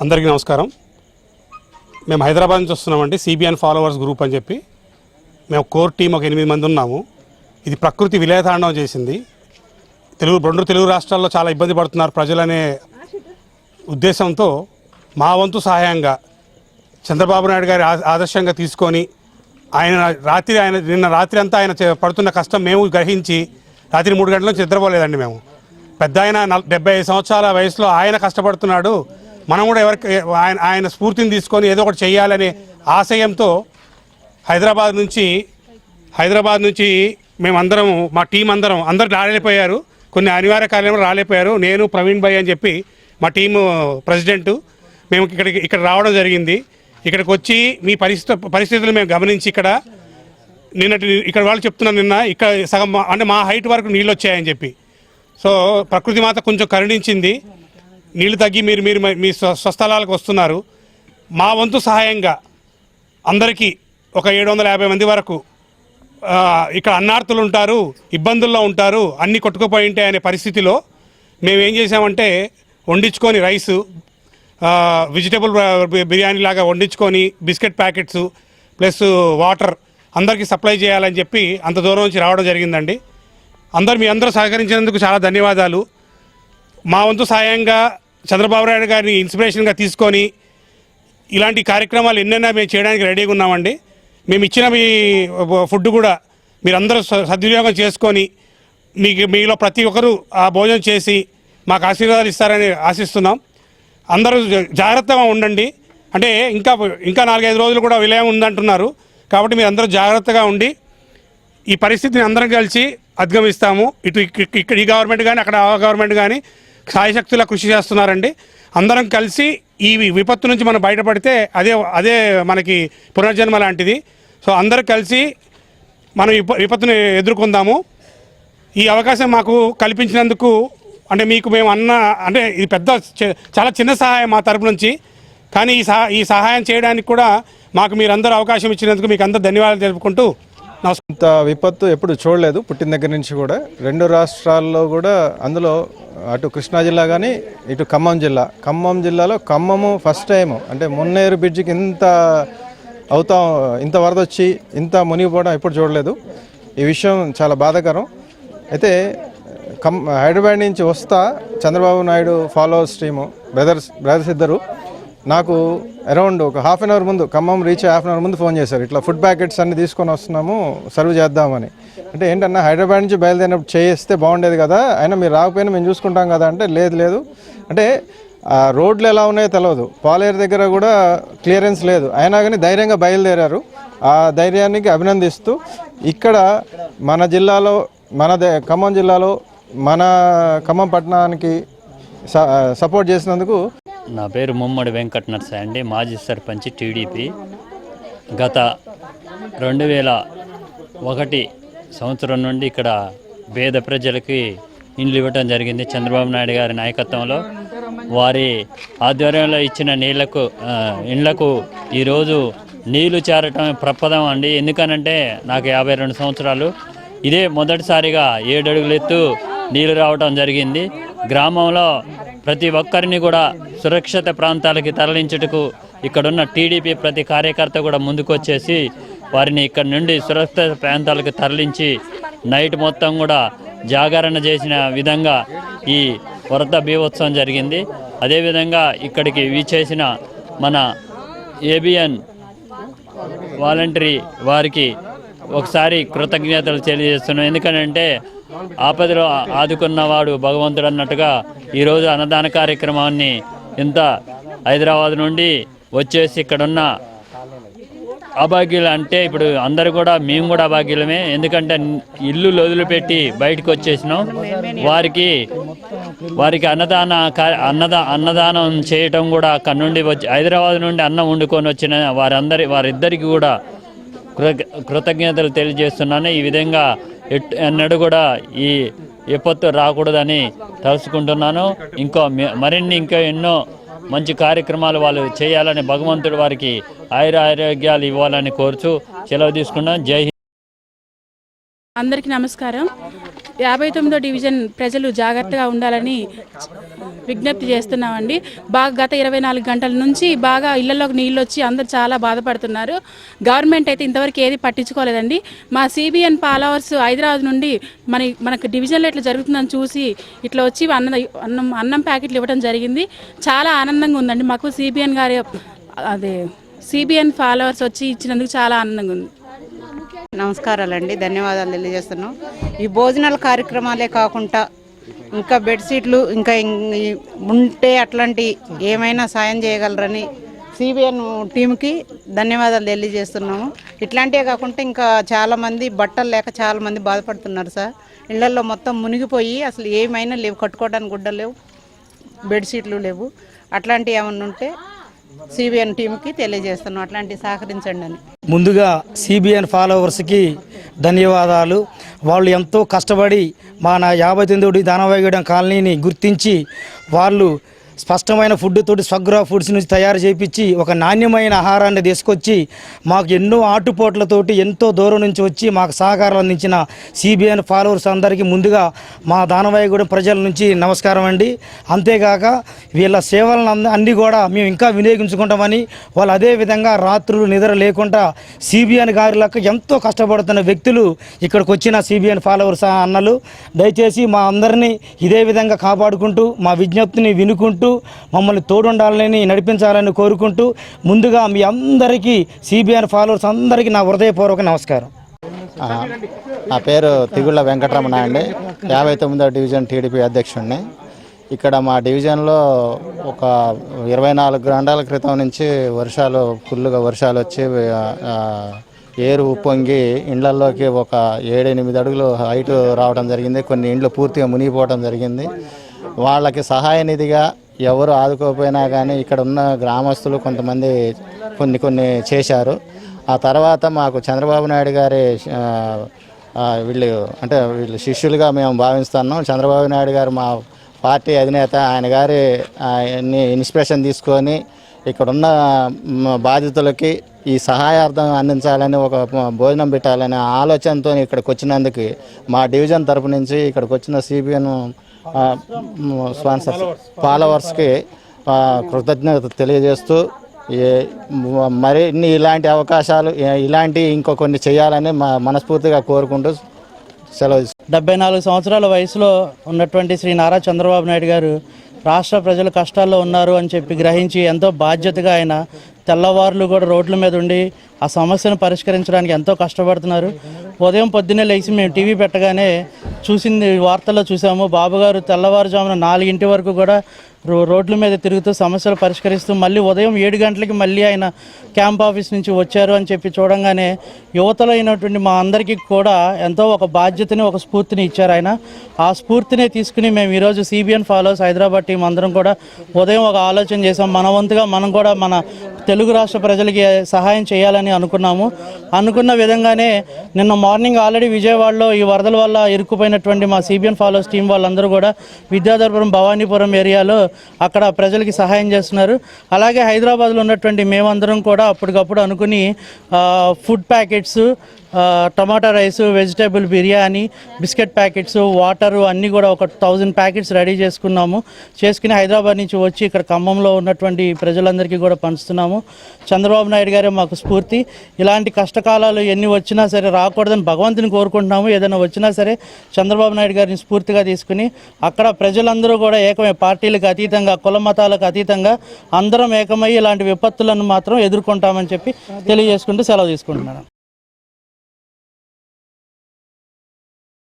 అందరికీ నమస్కారం. మేము హైదరాబాద్ నుంచి వస్తున్నామండి సిబిఎన్ ఫాలోవర్స్ గ్రూప్ అని చెప్పి. మేము కోర్ టీం ఒక ఎనిమిది మంది ఉన్నాము. ఇది ప్రకృతి విలయతాండవం చేసింది. తెలుగు రెండు తెలుగు రాష్ట్రాల్లో చాలా ఇబ్బంది పడుతున్నారు ప్రజలనే ఉద్దేశంతో మా వంతు సహాయంగా చంద్రబాబు నాయుడు గారి ఆ- ఆదర్శంగా తీసుకొని ఆయన రాత్రి ఆయన నిన్న రాత్రి అంతా ఆయన చే- పడుతున్న కష్టం మేము గ్రహించి రాత్రి మూడు గంటల నుంచి నిద్రపోలేదండి మేము. పెద్ద ఆయన నల్- డెబ్బై ఐదు సంవత్సరాల వయసులో ఆయన కష్టపడుతున్నాడు. మనం కూడా ఎవరికి ఆయన ఆయన స్ఫూర్తిని తీసుకొని ఏదో ఒకటి చేయాలనే ఆశయంతో హైదరాబాద్ నుంచి హైదరాబాద్ నుంచి మేమందరం మా టీం అందరం అందరు రాలేకపోయారు. కొన్ని అనివార్య కార్యాలయం రాలేకపోయారు. నేను ప్రవీణ్ భాయ్ అని చెప్పి మా టీము ప్రెసిడెంట్ మేము ఇక్కడికి ఇక్కడ రావడం జరిగింది. ఇక్కడికి వచ్చి మీ పరిస్థితి పరిస్థితులు మేము గమనించి ఇక్కడ నిన్నటి ఇక్కడ వాళ్ళు చెప్తున్నారు నిన్న ఇక్కడ సగం మా- అంటే మా హైట్ వరకు నీళ్ళు వచ్చాయని చెప్పి. సో ప్రకృతి మాత కొంచెం కరుణించింది. నీళ్ళు తగ్గి మీరు మీరు మీ స్వస్థలాలకు వస్తున్నారు. మా వంతు సహాయంగా అందరికీ ఒక ఏడు వందల యాభై మంది వరకు ఇక్కడ అన్నార్థులు ఉంటారు ఇబ్బందుల్లో ఉంటారు అన్ని కొట్టుకుపోయి ఉంటాయి అనే పరిస్థితిలో మేము ఏం చేసామంటే వండించుకొని రైసు వెజిటేబుల్ బిర్యానీ లాగా వండించుకొని బిస్కెట్ ప్యాకెట్స్ ప్లస్ వాటర్ అందరికీ సప్లై చేయాలని చెప్పి అంత దూరం నుంచి రావడం జరిగిందండి. అందరు మీ అందరూ సహకరించినందుకు చాలా ధన్యవాదాలు. మా వంతు సాయంగా చంద్రబాబు నాయుడు గారిని ఇన్స్పిరేషన్గా తీసుకొని ఇలాంటి కార్యక్రమాలు ఎన్నైనా మేము చేయడానికి రెడీగా ఉన్నామండి. మేము ఇచ్చిన మీ ఫుడ్ కూడా మీరందరూ స- సద్వినియోగం చేసుకొని మీకు మీలో ప్రతి ఒక్కరూ ఆ భోజనం చేసి మాకు ఆశీర్వాదాలు ఇస్తారని ఆశిస్తున్నాం. అందరూ జాగ్రత్తగా ఉండండి. అంటే ఇంకా ఇంకా నాలుగైదు రోజులు కూడా విలయం ఉందంటున్నారు. కాబట్టి మీరు అందరూ జాగ్రత్తగా ఉండి ఈ పరిస్థితిని అందరం కలిసి అధిగమిస్తాము. ఇటు ఇక్కడ ఈ గవర్నమెంట్ కానీ అక్కడ ఆ గవర్నమెంట్ కానీ సాయశక్తులా కృషి చేస్తున్నారండి. అందరం కలిసి ఈ విపత్తు నుంచి మనం బయటపడితే అదే అదే మనకి పునర్జన్మ లాంటిది. సో అందరూ కలిసి మనం ఈ విపత్తుని ఎదుర్కొందాము. ఈ అవకాశం మాకు కల్పించినందుకు అంటే మీకు మేము అన్న అంటే ఇది పెద్ద చాలా చిన్న సహాయం మా తరపు నుంచి. కానీ ఈ సహా ఈ సహాయం చేయడానికి కూడా మాకు మీరందరూ అవకాశం ఇచ్చినందుకు మీకు అందరూ ధన్యవాదాలు తెలుపుకుంటూ ఇంత విపత్తు ఎప్పుడు చూడలేదు పుట్టిన దగ్గర నుంచి కూడా. రెండు రాష్ట్రాల్లో కూడా అందులో అటు కృష్ణా జిల్లా కానీ ఇటు ఖమ్మం జిల్లా. ఖమ్మం జిల్లాలో ఖమ్మము ఫస్ట్ టైం అంటే మున్నేరు బ్రిడ్జికి ఇంత అవుతా ఇంత వరద వచ్చి ఇంత మునిగిపోవడం ఎప్పుడు చూడలేదు. ఈ విషయం చాలా బాధాకరం. అయితే కమ్ హైదరాబాద్ నుంచి వస్తా Chandrababu Naidu followers team brothers brothers ఇద్దరు. నాకు అరౌండ్ ఒక హాఫ్ అన్ అవర్ ముందు Khammam reach half an hour ముందు ఫోన్ చేశారు. ఇట్లా ఫుడ్ ప్యాకెట్స్ అన్ని తీసుకొని వస్తున్నాము సర్వ్ చేద్దామని. అంటే ఏంటన్నా హైదరాబాద్ నుంచి బయలుదేరినప్పుడు చేస్తే బాగుండేది కదా అయినా మీరు రాకపోయినా మేము చూసుకుంటాం కదా అంటే లేదు లేదు. అంటే ఆ రోడ్లు ఎలా ఉన్నాయో తెలియదు పాలేరు దగ్గర కూడా క్లియరెన్స్ లేదు. అయినా కానీ ధైర్యంగా బయలుదేరారు. ఆ ధైర్యానికి అభినందిస్తూ ఇక్కడ మన జిల్లాలో మన ఖమ్మం జిల్లాలో మన ఖమ్మం పట్టణానికి స- సపోర్ట్ చేసినందుకు నా పేరు ముమ్మడి వెంకట నరసాయి అండి. మాజీ సర్పంచ్ టీడీపీ. గత రెండు వేల ఒకటి సంవత్సరం నుండి ఇక్కడ పేద ప్రజలకి ఇండ్లు ఇవ్వటం జరిగింది. చంద్రబాబు నాయుడు గారి నాయకత్వంలో వారి ఆధ్వర్యంలో ఇచ్చిన నీళ్ళకు ఇండ్లకు ఈరోజు నీళ్ళు చేరటం ప్రపదం అండి. ఎందుకనంటే నాకు యాభై రెండు సంవత్సరాలు. ఇదే మొదటిసారిగా ఏడు అడుగులు ఎత్తు నీళ్ళు రావటం జరిగింది. గ్రామంలో ప్రతి ఒక్కరిని కూడా సురక్షిత ప్రాంతాలకి తరలించుటకు ఇక్కడున్న టీడీపీ ప్రతి కార్యకర్త కూడా ముందుకొచ్చేసి వారిని ఇక్కడ నుండి సురక్షిత ప్రాంతాలకు తరలించి నైట్ మొత్తం కూడా జాగరణ చేసిన విధంగా ఈ వరద బీభత్సవం జరిగింది. అదేవిధంగా ఇక్కడికి విచేసిన మన ఏబిఎన్ వాలంటరీ వారికి ఒకసారి కృతజ్ఞతలు తెలియజేస్తున్నాం. ఎందుకంటే ఆపదలో ఆదుకున్నవాడు భగవంతుడు అన్నట్టుగా ఈరోజు అన్నదాన కార్యక్రమాన్ని ఇంత హైదరాబాద్ నుండి వచ్చేసి ఇక్కడున్న అభాగ్యులు అంటే ఇప్పుడు అందరు కూడా మేము కూడా అభాగ్యులమే. ఎందుకంటే ఇల్లు వదిలిపెట్టి బయటకు వచ్చేసినాం. వారికి వారికి అన్నదాన కా- అన్నదా అన్నదానం చేయటం కూడా అక్కడ నుండి వచ్చి హైదరాబాద్ నుండి అన్నం వండుకొని వచ్చిన వారందరి వారిద్దరికి కూడా కృతజ్ఞతలు తెలియజేస్తున్నాను. ఈ విధంగా ఎట్ ఎన్నడూ కూడా ఈ విపత్తు రాకూడదని తలుచుకుంటున్నాను. ఇంకో మరిన్ని ఇంకా ఎన్నో మంచి కార్యక్రమాలు వాళ్ళు చేయాలని భగవంతుడు వారికి ఆయుర ఆరోగ్యాలు ఇవ్వాలని కోరుచు సెలవు తీసుకున్నాను. జై అందరికీ నమస్కారం. యాభై తొమ్మిదో డివిజన్ ప్రజలు జాగ్రత్తగా ఉండాలని విజ్ఞప్తి చేస్తున్నామండి. బాగా గత ఇరవై నాలుగు గంటల నుంచి బాగా ఇళ్ళలోకి నీళ్ళు వచ్చి అందరు చాలా బాధపడుతున్నారు. గవర్నమెంట్ అయితే ఇంతవరకు ఏది పట్టించుకోలేదండి. మా సిబిఎన్ ఫాలోవర్స్ హైదరాబాద్ నుండి మన మనకు డివిజన్లో ఇట్లా జరుగుతుందని చూసి ఇట్లా వచ్చి అన్న అన్నం అన్నం ప్యాకెట్లు ఇవ్వడం జరిగింది. చాలా ఆనందంగా ఉందండి. మాకు సిబిఎన్ గారి అదే సిబిఎన్ ఫాలోవర్స్ వచ్చి ఇచ్చినందుకు చాలా ఆనందంగా ఉంది. నమస్కారాలండి ధన్యవాదాలు తెలియజేస్తున్నాం. ఈ భోజనాల కార్యక్రమాలే కాకుండా ఇంకా బెడ్షీట్లు ఇంకా ఉంటే అట్లాంటి ఏమైనా సాయం చేయగలరని సిబిఎన్ టీంకి ధన్యవాదాలు తెలియజేస్తున్నాము. ఇట్లాంటివే కాకుండా ఇంకా చాలామంది బట్టలు లేక చాలామంది బాధపడుతున్నారు సార్. ఇళ్ళలో మొత్తం మునిగిపోయి అసలు ఏమైనా లేవు కట్టుకోవడానికి గుడ్డలు లేవు బెడ్షీట్లు లేవు. అట్లాంటివి ఏమన్నా ఉంటే సిబిఎన్ టీంకి తెలియజేస్తున్నాం. అట్లాంటివి సహకరించండి అని. ముందుగా సిబిఎన్ ఫాలోవర్స్కి ధన్యవాదాలు. వాళ్ళు ఎంతో కష్టపడి మన యాభై తొమ్మిది దానవాయగూడెం కాలనీని గుర్తించి వాళ్ళు స్పష్టమైన ఫుడ్ తోటి స్వగ్రహ ఫుడ్స్ నుంచి తయారు చేయించి ఒక నాణ్యమైన ఆహారాన్ని తీసుకొచ్చి మాకు ఎన్నో ఆటుపోట్లతోటి ఎంతో దూరం నుంచి వచ్చి మాకు సహకారం అందించిన సిబిఎన్ ఫాలోవర్స్ అందరికీ ముందుగా మా దానవాయగూడెం ప్రజల నుంచి నమస్కారం అండి. అంతేకాక వీళ్ళ సేవలను అంద- అన్ని కూడా మేము ఇంకా వినియోగించుకుంటామని వాళ్ళు అదే విధంగా రాత్రులు నిద్ర లేకుండా సిబిఎన్ గారులకు ఎంతో కష్టపడుతున్న వ్యక్తులు ఇక్కడికి వచ్చిన సిబిఎన్ ఫాలోవర్స్ అన్నలు. దయచేసి మా అందరినీ ఇదే విధంగా కాపాడుకుంటూ మా విజ్ఞప్తిని వినుకుంటూ మమ్మల్ని తోడుండాలని నడిపించాలని కోరుకుంటూ ముందుగా మీ అందరికీ సిబిఎన్ ఫాలోవర్స్ అందరికీ నా హృదయపూర్వక నమస్కారం. నా పేరు తిగుళ్ళ వెంకటరమణ అండి. యాభై తొమ్మిదో డివిజన్ టీడీపీ అధ్యక్షుడిని ఇక్కడ మా డివిజన్లో ఒక ఇరవై నాలుగు గ్రాండాల క్రితం నుంచి వర్షాలు ఫుల్గా వర్షాలు వచ్చి ఏరు ఉప్పొంగి ఇండ్లలోకి ఒక ఏడెనిమిది అడుగులు హైట్ రావడం జరిగింది. కొన్ని ఇండ్లు పూర్తిగా మునిగిపోవడం జరిగింది. వాళ్ళకి సహాయ నిధిగా ఎవరు ఆదుకోకపోయినా కానీ ఇక్కడ ఉన్న గ్రామస్తులు కొంతమంది కొన్ని కొన్ని చేశారు. ఆ తర్వాత మాకు చంద్రబాబు నాయుడు గారి వీళ్ళు అంటే వీళ్ళు శిష్యులుగా మేము భావిస్తున్నాం. చంద్రబాబు నాయుడు గారు మా పార్టీ అధినేత ఆయన గారి ఆయన్ని ఇన్స్పిరేషన్ తీసుకొని ఇక్కడున్న బాధితులకి ఈ సహాయార్థం అందించాలని ఒక భోజనం పెట్టాలనే ఆలోచనతో ఇక్కడికి వచ్చినందుకు మా డివిజన్ తరపు నుంచి ఇక్కడికి వచ్చిన సిబిఎన్ స్పాన్సర్స్ ఫాలోవర్స్కి కృతజ్ఞత తెలియజేస్తూ మరి ఇన్ని మరిన్ని ఇలాంటి అవకాశాలు ఇలాంటి ఇంకో కొన్ని చేయాలని మా మనస్ఫూర్తిగా కోరుకుంటూ సెలవు డెబ్బై నాలుగు సంవత్సరాల వయసులో ఉన్నటువంటి శ్రీ నారా చంద్రబాబు నాయుడు గారు రాష్ట్ర ప్రజలు కష్టాల్లో ఉన్నారు అని చెప్పి గ్రహించి ఎంతో బాధ్యతగా ఆయన తెల్లవారులు కూడా రోడ్ల మీద ఉండి ఆ సమస్యను పరిష్కరించడానికి ఎంతో కష్టపడుతున్నారు. ఉదయం పొద్దున్నే లేచి మేము టీవీ పెట్టగానే చూసింది వార్తల్లో చూసాము. బాబుగారు తెల్లవారుజామున నాలుగింటి వరకు కూడా రో రోడ్ల మీద తిరుగుతూ సమస్యలు పరిష్కరిస్తూ మళ్ళీ ఉదయం ఏడు గంటలకి మళ్ళీ ఆయన క్యాంప్ ఆఫీస్ నుంచి వచ్చారు అని చెప్పి చూడంగానే యువతలో అయినటువంటి మా అందరికీ కూడా ఎంతో ఒక బాధ్యతని ఒక స్ఫూర్తిని ఇచ్చారు ఆయన. ఆ స్ఫూర్తిని తీసుకుని మేము ఈరోజు సిబిఎన్ ఫాలోస్ హైదరాబాద్ టీం అందరం కూడా ఉదయం ఒక ఆలోచన చేసాం మన వంతుగా మనం కూడా మన తెలుగు రాష్ట్ర ప్రజలకి సహాయం చేయాలని అనుకున్నాము. అనుకున్న విధంగానే నిన్న మార్నింగ్ ఆల్రెడీ విజయవాడలో ఈ వరదల వల్ల ఇరుక్కుపోయినటువంటి మా సిబిఎన్ ఫాలోస్ టీం వాళ్ళందరూ కూడా విద్యాధరపురం భవానీపురం ఏరియాలో అక్కడ ప్రజలకి సహాయం చేస్తున్నారు. అలాగే హైదరాబాద్లో ఉన్నటువంటి మేమందరం కూడా అప్పటికప్పుడు అనుకుని food packets tomato rice vegetable biryani biscuit packets water అన్నీ కూడా ఒక థౌజండ్ ప్యాకెట్స్ రెడీ చేసుకున్నాము. చేసుకుని హైదరాబాద్ నుంచి వచ్చి ఇక్కడ ఖమ్మంలో ఉన్నటువంటి ప్రజలందరికీ కూడా పంచుతున్నాము. చంద్రబాబు నాయుడు గారే మాకు స్ఫూర్తి. ఇలాంటి కష్టకాలాలు ఎన్ని వచ్చినా సరే రాకూడదని భగవంతుని కోరుకుంటున్నాము. ఏదైనా వచ్చినా సరే చంద్రబాబు నాయుడు గారిని స్ఫూర్తిగా తీసుకుని అక్కడ ప్రజలందరూ కూడా ఏకమై పార్టీలకు అతీతంగా కుల మతాలకు అతీతంగా అందరం ఏకమై ఇలాంటి విపత్తులను మాత్రం ఎదుర్కొంటామని చెప్పి తెలియజేసుకుంటూ సెలవు తీసుకుంటున్నాను.